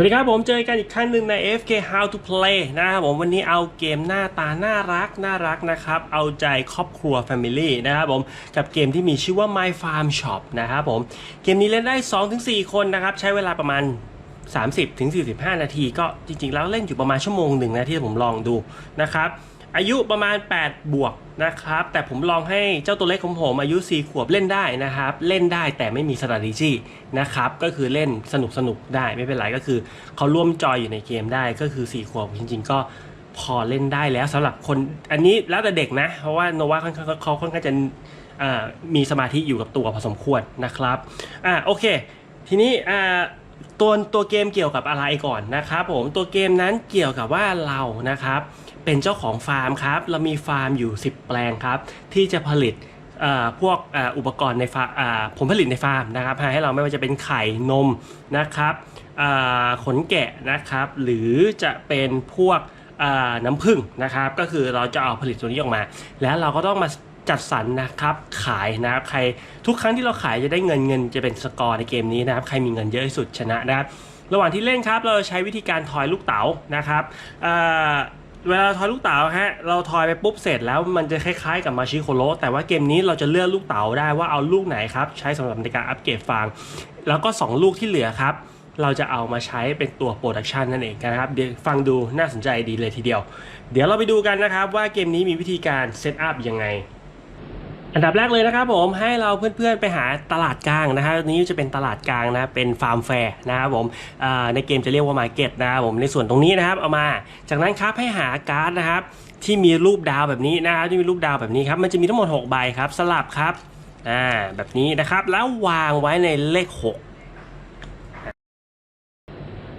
วัสดีครับผมเจอกันอีกครั้งหนึ่งใน FK How to Play นะครับผมวันนี้เอาเกมหน้าตาน่ารักน่ารักนะครับ เอาใจครอบครัว Family นะครับผมกับเกมที่มีชื่อว่า My Farm Shop นะครับผมเกมนี้เล่นได้ 2-4 คนนะครับ ใช้เวลาประมาณ 30ถึง45 นาที ก็จริงๆ แล้วเล่นอยู่ประมาณชั่วโมงหนึ่งนะที่ผมลองดูนะครับ อายุประมาณ 8 บวกนะครับ แต่ผมลองให้เจ้าตัวเล็กของผมอายุ 4 ขวบเล่นได้นะครับ เล่นได้แต่ไม่มี strategy นะครับ ก็คือเล่นสนุกสนุกๆได้ไม่เป็นไรก็คือเขาร่วมจอยอยู่ในเกมได้ก็คือ 4 ขวบจริง ๆ ก็พอเล่นได้แล้วสำหรับคนอันนี้แล้วแต่เด็กนะ เพราะว่าโนวาค่อนข้างเขาค่อนข้างจะมีสมาธิอยู่กับตัวพอสมควรนะครับอ่าโอเค ทีนี้อ่า ตัวตัวเกมเกี่ยวกับอะไรก่อนนะครับผมตัวเกมนั้นเกี่ยวกับว่าเรานะครับเป็นเจ้าของฟาร์มครับเรามีฟาร์มอยู่ 10 แปลงครับ ที่จะผลิตพวกอ,อุปกรณ์ในฟาร์มผลผลิตในฟาร์มนะครับให้เราไม่ว่าจะเป็นไข่นมนะครับขนแกะนะครับ หรือจะเป็นพวกน้ำผึ้งนะครับ ก็คือเราจะเอาผลิตตัวนี้ออกมา แล้วเราก็ต้องมา จัดสรรนะครับขายนะครับใครทุกครั้งที่เราขายจะได้เงินเงินจะเป็นสกอร์ในเกมนี้นะครับใครมีเงินเยอะที่สุดชนะนะครับระหว่างที่เล่นครับเราใช้วิธีการทอยลูกเต๋านะครับเเวลาทอยลูกเต๋าฮะเราทอยไปปุ๊บเสร็จแล้วมันจะคล้ายๆกับมาชิโคโรแต่ว่าเกมนี้เราจะเลือกลูกเต๋าได้ว่าเอาลูกไหนครับใช้สำหรับในการอัปเกรดฟางแล้วก็ 2 ลูกที่เหลือครับเราจะเอามาใช้เป็นตัวโปรดักชันนั่นเองนะครับเดี๋ยวฟังดูน่าสนใจดีเลยทีเดียว เดี๋ยวเราไปดูกันนะครับว่าเกมนี้มีวิธีการเซตอัพยังไง อันดับแรกเลยนะครับผมให้เราเพื่อนๆไปหาตลาดกลางนะครับนี้จะเป็นตลาดกลางนะเป็นฟาร์มแฟร์นะครับผมในเกมจะเรียกว่ามาร์เก็ตนะครับผมในส่วนตรงนี้นะครับเอามา จากนั้นครับให้หาการ์ดนะครับ ที่มีรูปดาวแบบนี้นะครับที่มีรูปดาวแบบนี้ครับมันจะมีทั้งหมด 6 ใบครับ สลับครับอ่าแบบนี้นะครับแล้ววางไว้ในเลข 6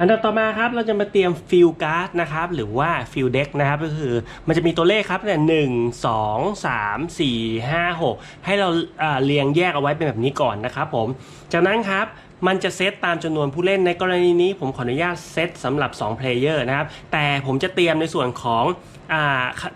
อันดับต่อมาครับเราจะมาเตรียมฟิลการ์ดนะครับหรือว่าฟิลเด็กนะครับก็คือมันจะมีตัวเลขครับเนี่ยหนึ่งสองสามสี่ห้าหกให้เราเอ่อเรียงแยกเอาไว้เป็นแบบนี้ก่อนนะครับผมจากนั้นครับ มันจะเซตตามจำนวนผู้เล่นในกรณีนี้ผมขออนุญาตเซตสำหรับ2 player นะครับ แต่ผมจะเตรียมในส่วนของอ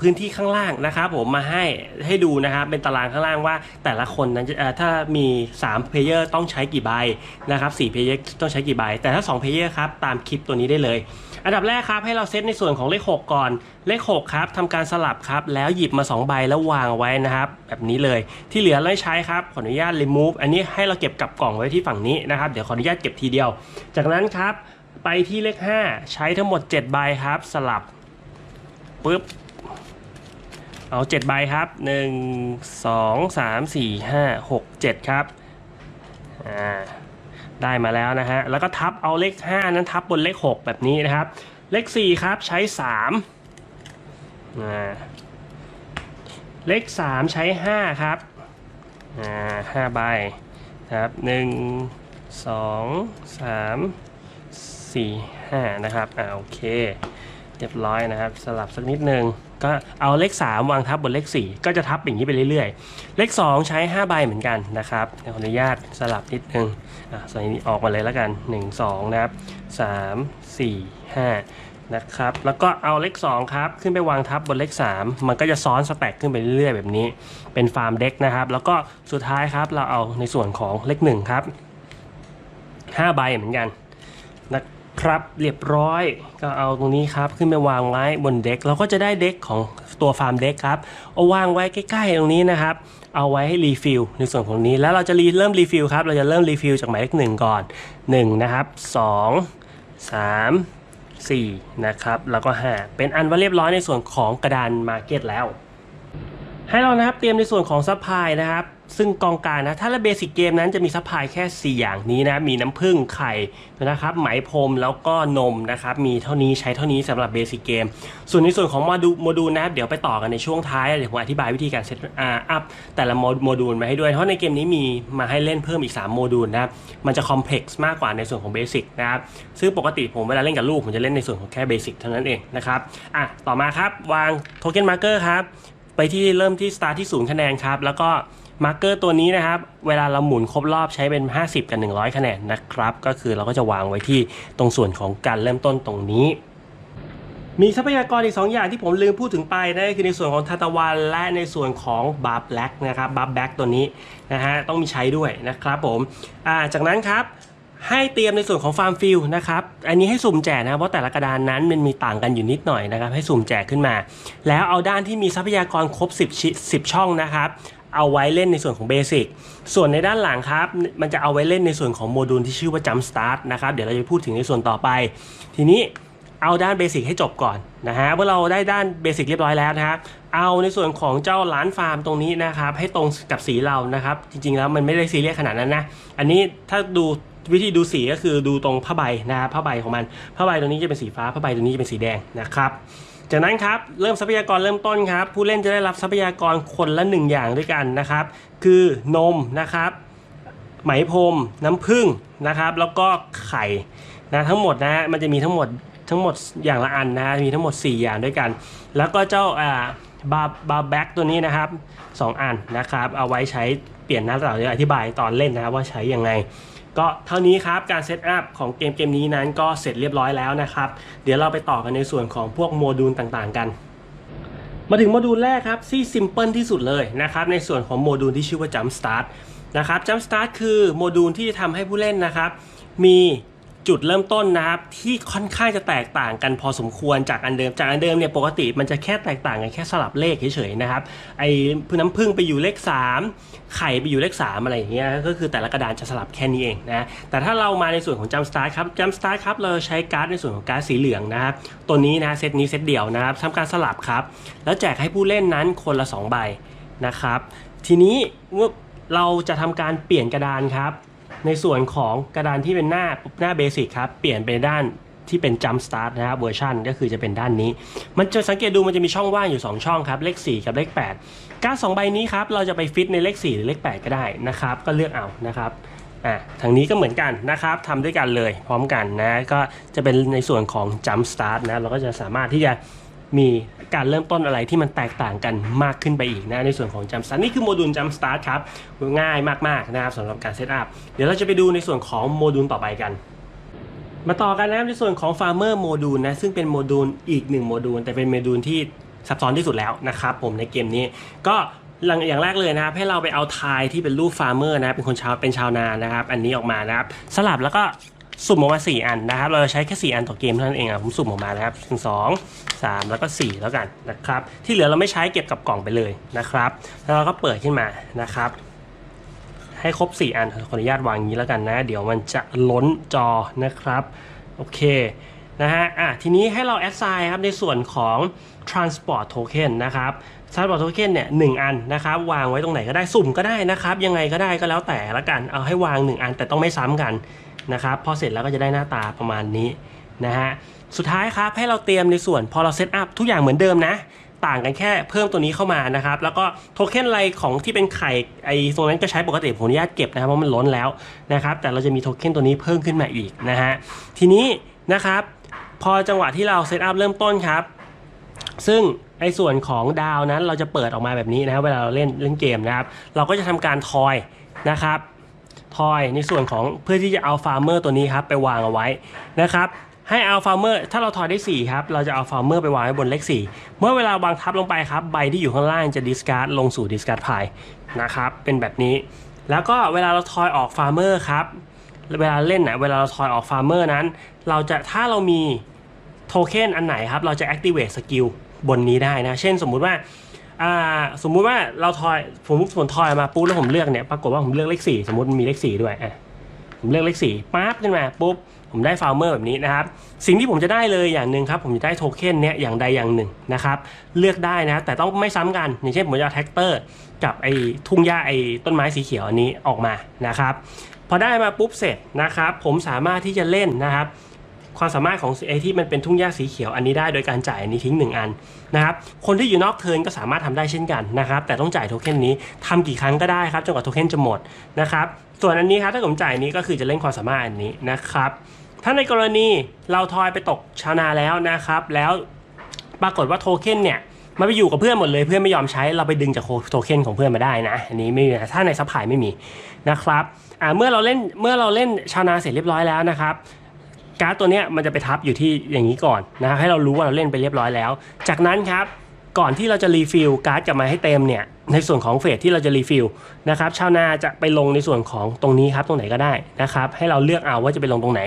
พื้นที่ข้างล่างนะครับผมมาให้ให้ดูนะครับเป็นตารางข้างล่างว่าแต่ละคนนั้นถ้ามี3 player ต้องใช้กี่ใบนะครับ4 player ต้องใช้กี่ใบ แต่ถ้า2 player ครับตามคลิปตัวนี้ได้เลย อันดับแรกครับให้เราเซตในส่วนของเลข 6 ก่อน เลข 6 ครับทำการสลับครับ แล้วหยิบมา 2 ใบแล้ววางไว้นะครับ แบบนี้เลยที่เหลือเราไม่ใช้ครับ ขออนุญาต remove อันนี้ให้เราเก็บกลับกล่องไว้ที่ฝั่งนี้นะครับ เดี๋ยวขออนุญาตเก็บทีเดียว จากนั้นครับไปที่เลข 5 ใช้ทั้งหมด 7 ใบครับ สลับปึ๊บเอา 7 ใบครับ 1 2 3 4 5 6 7 ครับอ่า ได้มาแล้วนะฮะ แล้วก็ทับเอาเลข 5 นั้นทับบนเลข 6 แบบนี้นะครับ เลข 4 ครับใช้3อ่าเลข 3 ใช้ 5 ครับอ่าห้าใบนะครับหนึ่งสองสามสี่ห้านะครับอ่าโอเค เรียบร้อยนะครับ สลับสักนิดนึง ก็เอาเลข 3 วางทับบนเลข 4 ก็จะทับอย่างนี้ไปเรื่อยๆ เลข 2 ใช้ 5 ใบเหมือนกันนะครับขออนุญาตสลับนิดนึงอะใส่นี้ออกมาเลยแล้วกัน 1 2 นะครับ 3 4 5 นะครับ แล้วก็เอาเลข 2 ครับ ขึ้นไปวางทับบนเลข 3 มันก็จะซ้อนสแต็กขึ้นไปเรื่อยๆ แบบนี้ เป็นฟาร์มเด็กนะครับ แล้วก็สุดท้ายครับเราเอาในส่วนของเลข 1 ครับ5ใบเหมือนกันนะ ครับเรียบร้อยก็เอาตรงนี้ครับขึ้นไปวางไว้บนเด็กเราก็จะได้เด็กของตัวฟาร์มเด็กครับเอาวางไว้ใกล้ๆตรงนี้นะครับเอาไว้ให้รีฟิลในส่วนของนี้แล้วเราจะรีเริ่มรีฟิลครับเราจะเริ่มรีฟิลจากหมายเลขหนึ่งก่อน1นะครับ2 3 4นะครับแล้วก็ 5 เป็นอันว่าเรียบร้อยในส่วนของกระดานมาร์เก็ตแล้ว ให้เรานะครับเตรียมในส่วนของซัพพลายนะครับ ซึ่งกองกลารนะถ้าเบสิกเกมนั้นจะมีซัพพลายแค่ 4 อย่างนี้นะ มีน้ำผึ้งไข่นะครับไหมพรมแล้วก็นมนะครับมีเท่านี้ใช้เท่านี้สำหรับเบสิกเกมส่วนในส่วนของโมดูลโมดูลนะเดี๋ยวไปต่อกันในช่วงท้ายเดี๋ยวผมอธิบายวิธีการเซตอัพแต่ละโมดูลมาให้ด้วย เพราะในเกมนี้มีมาให้เล่นเพิ่มอีก 3 โมดูลนะครับมันจะคอมเพล็กซ์มากกว่าในส่วนของเบสิกนะครับซึ่งปกติผมเวลาเล่นกับลูกผมจะเล่นในส่วนของแค่เบสิกเท่านั้นเองนะครับอะต่อมาครับวางโทเค็นมาร์เกอร์ครับไปที่เริ่มที่ start ที่0คะแนนครับแล้วก็ มาร์กเกอร์ตัวนี้นะครับ เวลาเราหมุนครบรอบใช้เป็น 50 กับ 100 คะแนนนะครับ ก็คือเราก็จะวางไว้ที่ตรงส่วนของการเริ่มต้นตรงนี้มีทรัพยากรอีก 2 อย่างที่ผมลืมพูดถึงไปนั่นก็คือในส่วนของทาตะวันและในส่วนของบาร์แบล็กนะครับบาร์แบล็กตัวนี้นะฮะต้องมีใช้ด้วยนะครับผมอ่าจากนั้นครับให้เตรียมในส่วนของฟาร์มฟิลนะครับ อันนี้ให้สุ่มแจกนะเพราะแต่ละกระดานนั้นมันมีต่างกันอยู่นิดหน่อยนะครับ ให้สุ่มแจกขึ้นมา แล้วเอาด้านที่มีทรัพยากรครบ 10ชิ10 ช่องนะครับ เอาไว้เล่นในส่วนของเบสิกส่วนในด้านหลังครับ มันจะเอาไว้เล่นในส่วนของโมดูลที่ชื่อว่า Jump Start นะครับ เดี๋ยวเราจะพูดถึงในส่วนต่อไป ทีนี้เอาด้านเบสิกให้จบก่อนนะฮะเมื่อเราได้ด้านเบสิกเรียบร้อยแล้วนะครับ เอาในส่วนของเจ้าร้านฟาร์มตรงนี้นะครับ ให้ตรงกับสีเรานะครับ จริงๆแล้วมันไม่ได้ซีเรียสขนาดนั้นนะ อันนี้ถ้าดูวิธีดูสีก็คือดูตรงผ้าใบนะครับผ้าใบของมันผ้าใบตรงนี้จะเป็นสีฟ้าผ้าใบตรงนี้จะเป็นสีแดงนะครับ จากนั้นครับเริ่มทรัพยากรเริ่มต้นครับ ผู้เล่นจะได้รับทรัพยากรคนละหนึ่งอย่างด้วยกันนะครับ คือนมนะครับ ไหมพรมน้ำผึ้งนะครับ แล้วก็ไข่นะทั้งหมดนะฮะมันจะมีทั้งหมดทั้งหมดอย่างละอันนะมีทั้งหมด 4 อย่างด้วยกัน แล้วก็เจ้าอ่าบาบาแบ็กตัวนี้นะครับ 2 อันนะครับ เอาไว้ใช้เปลี่ยนหน้าตาเดี๋ยวอธิบายตอนเล่นนะว่าใช้ยังไง ก็เท่านี้ครับการเซตอัพของเกมเกมนี้นั้นก็เสร็จเรียบร้อยแล้วนะครับ เดี๋ยวเราไปต่อกันในส่วนของพวกโมดูลต่างๆ กัน มาถึงโมดูลแรกครับที่ซิมเพิลที่สุดเลยนะครับในส่วนของโมดูลที่ชื่อว่า Jump Start นะครับ Jump Start คือโมดูลที่จะทำให้ผู้เล่นนะครับ มี จุดเริ่มต้นนะครับที่ค่อนข้างจะแตกต่างกันพอสมควรจากอันเดิมจากอันเดิมเนี่ยปกติมันจะแค่แตกต่างกันแค่สลับเลขเฉยๆนะครับไอ้น้ำผึ้งไปอยู่เลข 3 ไข่ไปอยู่เลข 3 อะไรอย่างเงี้ยก็คือแต่ละกระดานจะสลับแค่นี้เองนะแต่ถ้าเรามาในส่วนของ Jump Start ครับ Jump Start ครับเราใช้การ์ดในส่วนของการ์ดสีเหลืองนะครับตัวนี้นะเซตนี้เซตเดียวนะครับทำการสลับครับ แล้วแจกให้ผู้เล่นนั้นคนละ 2 ใบนะครับทีนี้เมื่อเราจะทำการเปลี่ยนกระดานครับ ในส่วนของกระดานที่เป็นหน้าหน้าเบสิกครับ เปลี่ยนไปด้านที่เป็น Jump Start นะครับเวอร์ชันก็คือจะเป็นด้านนี้ มันจะสังเกตดูมันจะมีช่องว่างอยู่ 2 ช่องครับ เลข 4 กับเลข 8การสองใบนี้ครับ เราจะไปฟิตในเลข 4 หรือเลข 8 ก็ได้นะครับ ก็เลือกเอานะครับอะทางนี้ก็เหมือนกันนะครับทำด้วยกันเลยพร้อมกันนะ ก็จะเป็นในส่วนของ Jump Start นะ เราก็จะสามารถที่จะ มีการเริ่มต้นอะไรที่มันแตกต่างกันมากขึ้นไปอีกนะในส่วนของ Jump Start นี่คือโมดูล Jump Start ครับง่ายมากๆนะครับสำหรับการเซตอัพเดี๋ยวเราจะไปดูในส่วนของโมดูลต่อไปกันมาต่อกันนะครับในส่วนของ Farmer โมดูลนะซึ่งเป็นโมดูลอีกหนึ่งโมดูลแต่เป็นโมดูลที่ซับซ้อนที่สุดแล้วนะครับผมในเกมนี้ก็หลังอย่างแรกเลยนะครับให้เราไปเอาทายที่เป็นรูปฟาร์เมอร์นะเป็นคนชาวเป็นชาวนานะครับ อันนี้ออกมานะครับ สลับแล้วก็ สุ่มออกมา 4 อันนะครับ เราจะใช้แค่ 4 อันต่อเกมเท่านั้นเองอะผมสุ่มออกมานะครับหนึ่งสองสามแล้วก็ 4 แล้วกันนะครับ ที่เหลือเราไม่ใช้เก็บกับกล่องไปเลยนะครับ แล้วเราก็เปิดขึ้นมานะครับ ให้ครบ 4 อัน ขออนุญาตวางอย่างนี้แล้วกันนะ เดี๋ยวมันจะล้นจอนะครับ โอเคนะฮะ อะ ทีนี้ให้เราแอดไซน์ครับในส่วนของ transport token นะครับ transport token เนี่ยหนึ่งอันนะครับ วางไว้ตรงไหนก็ได้ สุ่มก็ได้นะครับ ยังไงก็ได้ก็แล้วแต่ละกัน เอาให้วาง 1 อันแต่ต้องไม่ซ้ำกัน นะครับพอเสร็จแล้วก็จะได้หน้าตาประมาณนี้นะฮะสุดท้ายครับให้เราเตรียมในส่วนพอเราเซตอัพทุกอย่างเหมือนเดิมนะ ต่างกันแค่เพิ่มตัวนี้เข้ามานะครับ แล้วก็โทเค็นอะไรของที่เป็นไข่ไอ้ตรงนั้นก็ใช้ปกติผมอนุญาตเก็บนะครับเพราะมันล้นแล้วนะครับ แต่เราจะมีโทเค็นตัวนี้เพิ่มขึ้นมาอีกนะฮะทีนี้นะครับ พอจังหวะที่เราเซตอัพเริ่มต้นครับ ซึ่งไอ้ส่วนของดาวนั้นเราจะเปิดออกมาแบบนี้นะเวลาเราเล่นเล่นเกมนะครับ เราก็จะทำการทอยนะครับ ทอยในส่วนของเพื่อที่จะเอาฟาร์เมอร์ตัวนี้ครับไปวางเอาไว้นะครับให้เอาฟาร์เมอร์ถ้าเราทอยได้ 4 ครับ เราจะเอาฟาร์เมอร์ไปวางไว้บนเลข 4 เมื่อเวลาวางทับลงไปครับ ใบที่อยู่ข้างล่างจะดิสการ์ดลงสู่ดิสการ์ดพายนะครับ เป็นแบบนี้ แล้วก็เวลาเราทอยออกฟาร์เมอร์ครับ เวลาเล่นนะเวลาเราทอยออกฟาร์เมอร์นั้น เราจะถ้าเรามีโทเค็นอันไหนครับ เราจะ activate สกิลบนนี้ได้นะ เช่นสมมุติว่า อ่าสมมุติว่าเราทอยผมผมทอยมาปุ๊บแล้วผมเลือกเนี่ยปรากฏว่าผมเลือกเลข4สมมติมันมีเลข4ด้วยอะผมเลือกเลขสี่ปั๊บขึ้นมาปุ๊บผมได้ฟาร์เมอร์แบบนี้นะครับ สิ่งที่ผมจะได้เลยอย่างหนึ่งครับ ผมจะได้โทเค็นเนี้ยอย่างใดอย่างหนึ่งนะครับ เลือกได้นะ แต่ต้องไม่ซ้ำกัน อย่างเช่นผมจะแท็กเตอร์กับไอ้ทุ่งหญ้าไอ้ต้นไม้สีเขียวอันนี้ออกมานะครับ พอได้มาปุ๊บเสร็จนะครับ ผมสามารถที่จะเล่นนะครับ ความสามารถของไอที่มันเป็นทุ่งหญ้าสีเขียวอันนี้ได้โดยการจ่ายอันนี้ทิ้ง 1 อันนะครับคนที่อยู่นอกเทิร์นก็สามารถทำได้เช่นกันนะครับแต่ต้องจ่ายโทเค็นนี้ทำกี่ครั้งก็ได้ครับจนกว่าโทเค็นจะหมดนะครับส่วนอันนี้ครับถ้าผมจ่ายนี้ก็คือจะเล่นความสามารถอันนี้นะครับถ้าในกรณีเราทอยไปตกชาวนาแล้วนะครับ แล้วปรากฏว่าโทเค็นเนี่ยมันไปอยู่กับเพื่อนหมดเลยเพื่อนไม่ยอมใช้เราไปดึงจากโทเค็นของเพื่อนมาได้นะอันนี้ไม่มีถ้าในซัพพลายไม่มีนะครับเมื่อเราเล่นเมื่อเราเล่นชาวนาเสร็จเรียบร้อยแล้วนะครับ การ์ดตัวเนี้ยมันจะไปทับอยู่ที่อย่างนี้ก่อนนะครับให้เรารู้ว่าเราเล่นไปเรียบร้อยแล้ว จากนั้นครับก่อนที่เราจะรีฟิลการ์ดกลับมาให้เต็มเนี่ยในส่วนของเฟสที่เราจะรีฟิลนะครับชาวนาจะไปลงในส่วนของตรงนี้ครับตรงไหนก็ได้นะครับให้เราเลือกเอาว่าจะไปลงตรงไหน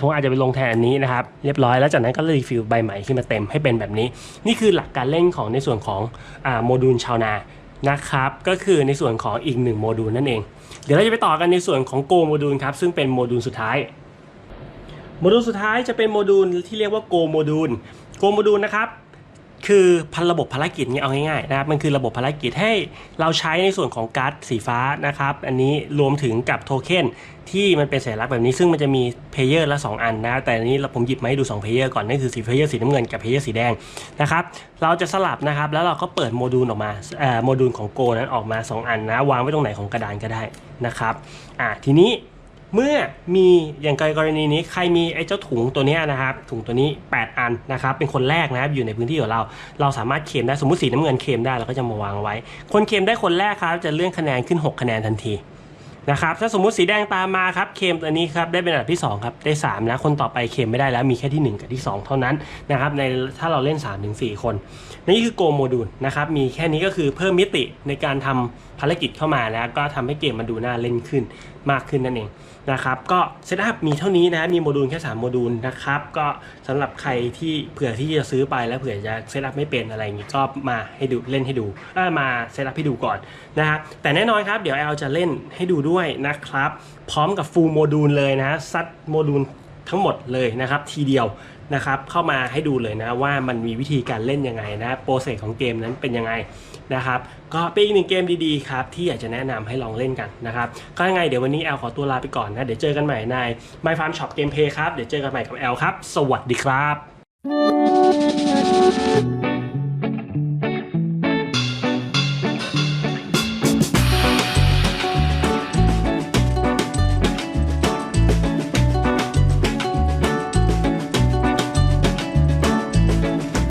ผมอาจจะไปลงแทนอันนี้นะครับเรียบร้อยแล้วจากนั้นก็รีฟิลใบใหม่ขึ้นมาเต็มให้เป็นแบบนี้ นี่คือหลักการเล่นของในส่วนของอ่าโมดูลชาวนานะครับก็คือในส่วนของอีกหนึ่งโมดูลนั่นเอง เดี๋ยวเราจะไปต่อกันในส่วนของโกโมดูลครับซึ่งเป็นโมดูลสุดท้าย โมดูลสุดท้ายจะเป็นโมดูลที่เรียกว่าโกโมดูลโกโมดูลนะครับคือพันระบบภารกิจเนี่ยเอาง่ายๆนะครับมันคือระบบภารกิจให้เราใช้ในส่วนของการ์ดสีฟ้านะครับอันนี้รวมถึงกับโทเค็นที่มันเป็นสัญลักษณ์แบบนี้ซึ่งมันจะมีเพเยอร์ละ 2 อันนะแต่อันนี้เราผมหยิบมาให้ดู2เพเยอร์ก่อนนั่นคือสีเพเยอร์สีน้ำเงินกับเพเยอร์สีแดงนะครับเราจะสลับนะครับแล้วเราก็เปิดโมดูลออกมาโมดูลของโกนั้นออกมา 2 อันนะวางไว้ตรงไหนของกระดานก็ได้นะครับอ่าทีนี้ เมื่อมีอย่างกรณีนี้ใครมีไอ้เจ้าถุงตัวนี้นะครับถุงตัวนี้ 8 อันนะครับเป็นคนแรกนะครับอยู่ในพื้นที่ของเรา เราสามารถเคลมได้สมมติสีน้ำเงินเคลมได้เราก็จะมาวางไว้ คนเคลมได้คนแรกครับจะเลื่อนคะแนนขึ้น 6 คะแนนทันทีนะครับถ้าสมมุติสีแดงตามมาครับเคมตัวนี้ครับได้เป็นอันดับที่2ครับได้3นะคนต่อไปเคมไม่ได้แล้วมีแค่ที่ 1 กับที่ 2 เท่านั้นนะครับในถ้าเราเล่น 3-4 คน นี่คือโกโมดูลนะครับมีแค่นี้ก็คือเพิ่มมิติในการทำภารกิจเข้ามานะก็ทำให้เกมมันดูน่าเล่นขึ้นมากขึ้นนั่นเอง นะครับก็เซตอัพมีเท่านี้นะมีโมดูลแค่ 3 โมดูลนะครับก็สำหรับใครที่เผื่อที่จะซื้อไปแล้วเผื่อจะเซตอัพไม่เป็นอะไรอย่างนี้ก็มาให้ดูเล่นให้ดูมาเซตอัพให้ดูก่อนนะครับแต่แน่นอนครับเดี๋ยวแอลจะเล่นให้ดูด้วยนะครับ พร้อมกับฟูลโมดูลเลยนะซัดโมดูลทั้งหมดเลยนะครับทีเดียว นะครับเข้ามาให้ดูเลยนะว่ามันมีวิธีการเล่นยังไงนะโปรเซสของเกมนั้นเป็นยังไงนะครับก็เป็นอีกหนึ่งเกมดีๆครับที่อยากจะแนะนำให้ลองเล่นกันนะครับก็ยังไงเดี๋ยววันนี้แอลขอตัวลาไปก่อนนะเดี๋ยวเจอกันใหม่ใน My Farm Shop Gameplay ครับเดี๋ยวเจอกันใหม่กับแอลครับ สวัสดีครับ